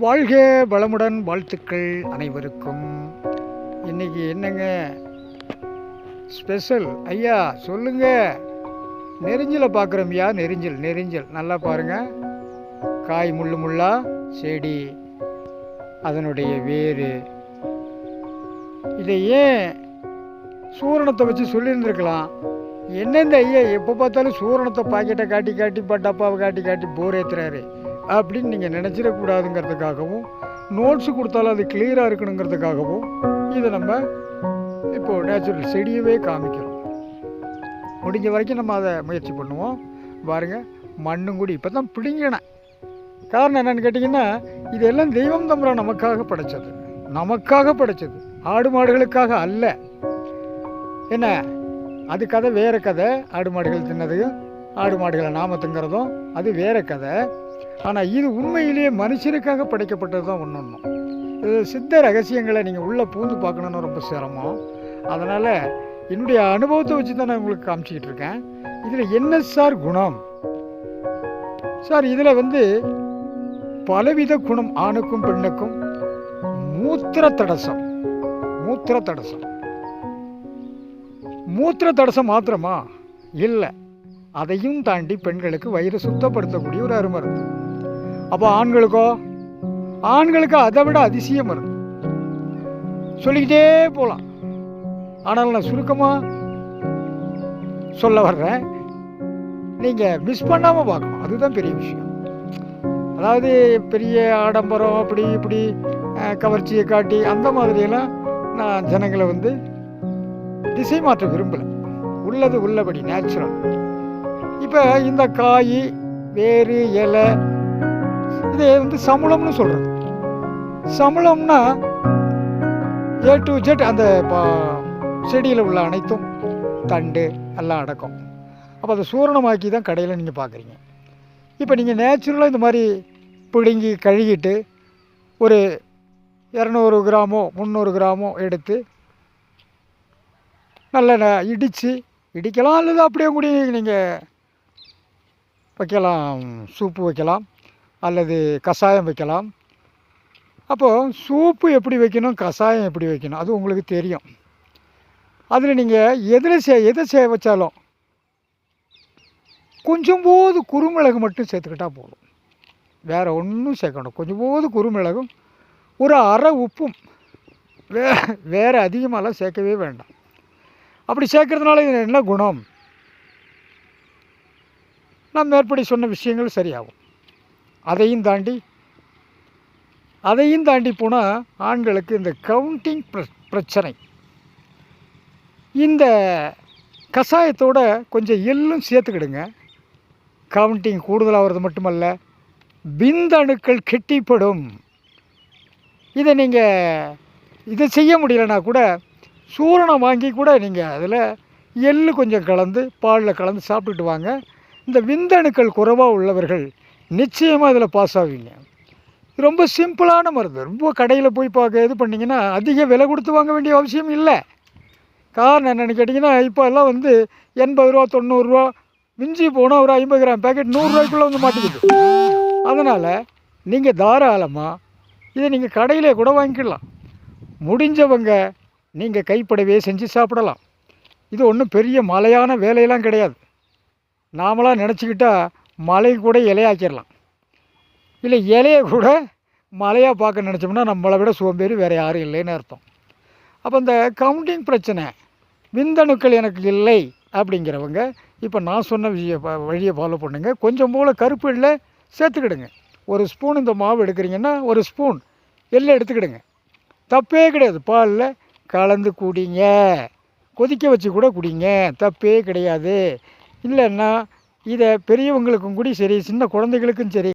வாழ்க வளமுடன் வாழ்த்துக்கள் அனைவருக்கும். இன்றைக்கி என்னங்க? ஸ்பெஷல் ஐயா சொல்லுங்க. நெரிஞ்சலை பார்க்குறோம்யா நெரிஞ்சல் நெரிஞ்சல். நல்லா பாருங்க. காய் முள்ளு முள்ளா செடி அதனுடைய வேறு. இதை ஏன் சூரணத்தை வச்சு சொல்லியிருந்துருக்கலாம்? என்னெந்த ஐயா எப்போ பார்த்தாலும் சூரணத்தை பாக்கெட்டை காட்டி காட்டி டப்பாவை காட்டி காட்டி போர் ஏற்றுறாரு அப்படின்னு நீங்கள் நினச்சிடக்கூடாதுங்கிறதுக்காகவும் நோட்ஸு கொடுத்தாலும் அது கிளியராக இருக்கணுங்கிறதுக்காகவும் இதை நம்ம இப்போது நேச்சுரல் செடியவே காமிக்கிறோம். முடிஞ்ச வரைக்கும் நம்ம அதை முயற்சி பண்ணுவோம். பாருங்க மண்ணும் கூடி இப்போ தான் பிடிங்கினேன் காரணம் என்னென்னு கேட்டிங்கன்னா இதெல்லாம் தெய்வம் தம்பரா நமக்காக படைச்சது. நமக்காக படைச்சது. ஆடு மாடுகளுக்காக அல்ல. என்ன? அது கதை வேறு கதை. ஆடு மாடுகள் தின்னதையும் ஆடு மாடுகளை நாம திங்கிறதும் அது வேற கதை. ஆனால் இது உண்மையிலேயே மனுஷனுக்காக படைக்கப்பட்டது தான் ஒன்று ஒன்றும் இது சித்த ரகசியங்களை நீங்கள் உள்ளே பூந்து பார்க்கணுன்னு ரொம்ப சிரமம். அதனால் என்னுடைய அனுபவத்தை வச்சு தான் நான் உங்களுக்கு காமிச்சிக்கிட்டு இருக்கேன். இதில் என்ன சார் குணம்? சார் இதில் வந்து பலவித குணம் ஆணுக்கும் பெண்ணுக்கும் மூத்திர தடசம் மூத்திர தடசம் மூத்திர தடசம் மாத்திரமா? இல்லை. அதையும் தாண்டி பெண்களுக்கு வயிறு சுத்தப்படுத்தக்கூடிய ஒரு அருமருந்து. அப்போ ஆண்களுக்கோ? ஆண்களுக்கு அதை விட அதிசயம் வரும் சொல்லிக்கிட்டே போகலாம் ஆனால் நான் சுருக்கமாக சொல்ல வர்றேன். நீங்கள் மிஸ் பண்ணாமல் பார்க்கணும். அதுதான் பெரிய விஷயம். அதாவது பெரிய ஆடம்பரம் அப்படி இப்படி கவர்ச்சியை காட்டி அந்த மாதிரியெல்லாம் நான் ஜனங்களை வந்து திசை மாற்ற விரும்பலை. உள்ளது உள்ளபடி நேச்சுரல் இப்போ இந்த காய் வேறு இலை இதே வந்து சமுளம்னு சொல்கிறது சமுளம்னா ஏ டு ஜெட் அந்த பா- செடியில் உள்ள அனைத்தும் தண்டு எல்லாம் அடக்கம். அப்போ அதை சூரணமாக்கி தான் கடையில் நீங்கள் பார்க்குறீங்க இப்போ நீங்கள் நேச்சுரலாக இந்த மாதிரி பிடுங்கி கழுகிட்டு ஒரு இரநூறு கிராமோ முந்நூறு கிராமோ எடுத்து நல்லா இடித்து இடிக்கலாம் அல்லது அப்படியே கூட நீங்கள் வைக்கலாம் சூப்பு வைக்கலாம். அல்லது கஷாயம் வைக்கலாம். அப்போது சூப்பு எப்படி வைக்கணும் கஷாயம் எப்படி வைக்கணும் அது உங்களுக்கு தெரியும். அதில் நீங்கள் எதில் சே எதை சே வச்சாலும் கொஞ்சம் போது குறுமிளகு மட்டும் சேர்த்துக்கிட்டா போதும். வேறு ஒன்றும் சேர்க்கணும் கொஞ்சம் போது குறுமிளகும் ஒரு அரை உப்பும் வே வேறு அதிகமாகலாம் சேர்க்கவே வேண்டாம். அப்படி சேர்க்கறதுனால இது என்ன குணம்? நான் மேற்படி சொன்ன விஷயங்கள் சரியாகும். அதையும் தாண்டி அதையும் தாண்டி போனால் ஆண்களுக்கு இந்த கவுண்டிங் பிரச்சனை. இந்த கஷாயத்தோட கொஞ்சம் எள்ளும் சேர்த்துக்கிடுங்க. கவுண்டிங் கூடுதலாகிறது மட்டுமல்ல விந்தணுக்கள் கெட்டிப்படும். இதை நீங்கள் இதை செய்ய முடியலனா கூட சூரணம் வாங்கி கூட நீங்கள் அதில் எள்ளு கொஞ்சம் கலந்து பாலில் கலந்து சாப்பிட்டுட்டு வாங்க. இந்த விந்தணுக்கள் குறைவாக உள்ளவர்கள் நிச்சயமாக இதில் பாஸ் ஆவீங்க. ரொம்ப சிம்பிளான மருந்து. ரொம்ப கடையில் போய் பார்க்க இது பண்ணிங்கன்னா அதிக விலை கொடுத்து வாங்க வேண்டிய அவசியம் இல்லை. காரணம் என்னென்னு கேட்டிங்கன்னா இப்போ எல்லாம் வந்து எண்பது ரூபா தொண்ணூறுரூவா மிஞ்சி போனால் ஒரு ஐம்பது கிராம் பேக்கெட் நூறுரூவாய்க்குள்ளே வந்து மாட்டிக்கிட்டு அதனால் நீங்கள் தாராளமாக இதை நீங்கள் கடையிலே கூட வாங்கிக்கலாம். முடிஞ்சவங்க நீங்கள் கைப்படவே செஞ்சு சாப்பிடலாம். இது ஒன்றும் பெரிய மலையான வேலையெல்லாம் கிடையாது. நாமளாக நினச்சிக்கிட்டால் மலை கூட இலையாக்கிடலாம். இல்லை இலையை கூட மலையாக பார்க்க நினச்சோம்னா நம்மளை விட சோம்பேறி வேறு யாரும் இல்லைன்னு அர்த்தம். அப்போ இந்த கவுண்டிங் பிரச்சனை விந்தணுக்கள் எனக்கு இல்லை அப்படிங்கிறவங்க இப்போ நான் சொன்ன விஷய வழியை ஃபாலோ பண்ணுங்க. கொஞ்சம் போல் கருப்பு எள்ளை சேர்த்துக்கிடுங்க. ஒரு ஸ்பூன் இந்த மாவு எடுக்கிறீங்கன்னா ஒரு ஸ்பூன் எள்ளை எடுத்துக்கிடுங்க. தப்பே கிடையாது. பாலில் கலந்து குடிங்க. கொதிக்க வச்சு கூட குடிங்க. தப்பே கிடையாது. இல்லைன்னா இதை பெரியவங்களுக்கும் கூட சரி சின்ன குழந்தைகளுக்கும் சரி